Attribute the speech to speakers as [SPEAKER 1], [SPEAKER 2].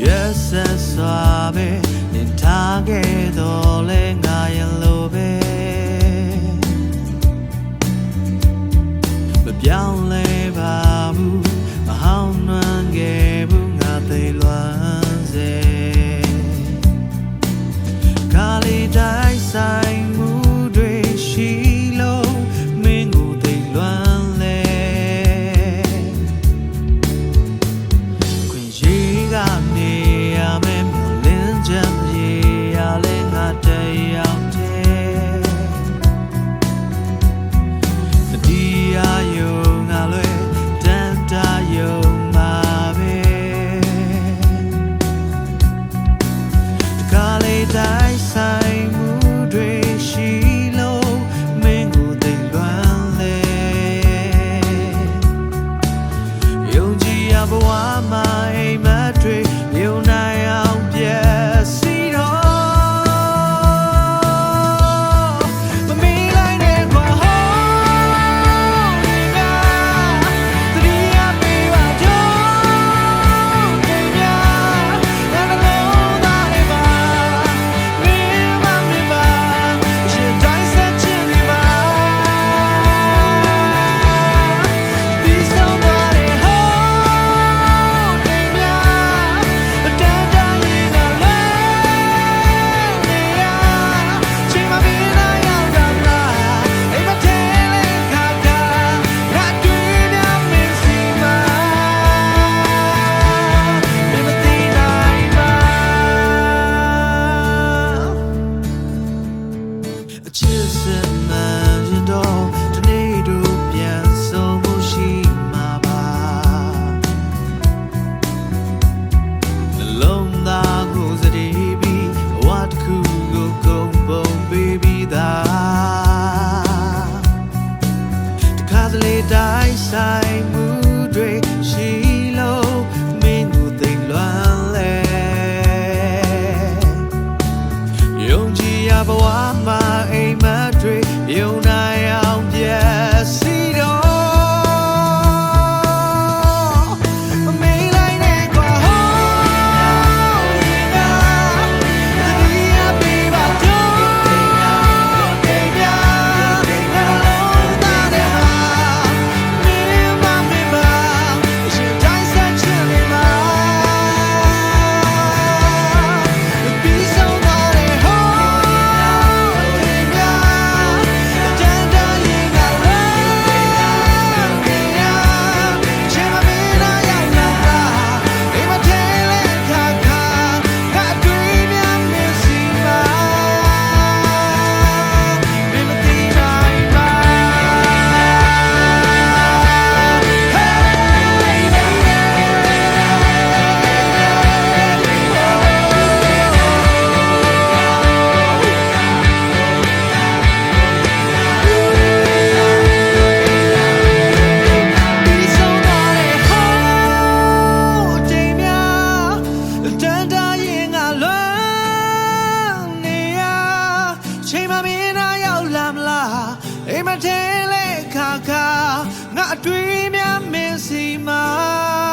[SPEAKER 1] ရက်ဆက်စွာပဲနေထားခဲ့တော့လဲငါရဲ့လိုပဲမပြောင်းလဲပါဘူး 妈妈 စလေတိုင်းဆိုင်မှုတွေရှိလို့မင်းတို့သိလွမ်းလဲယုံကြည်ရဘဝမှာ ခါခါငါအတွေ့များမင်းစီမှာ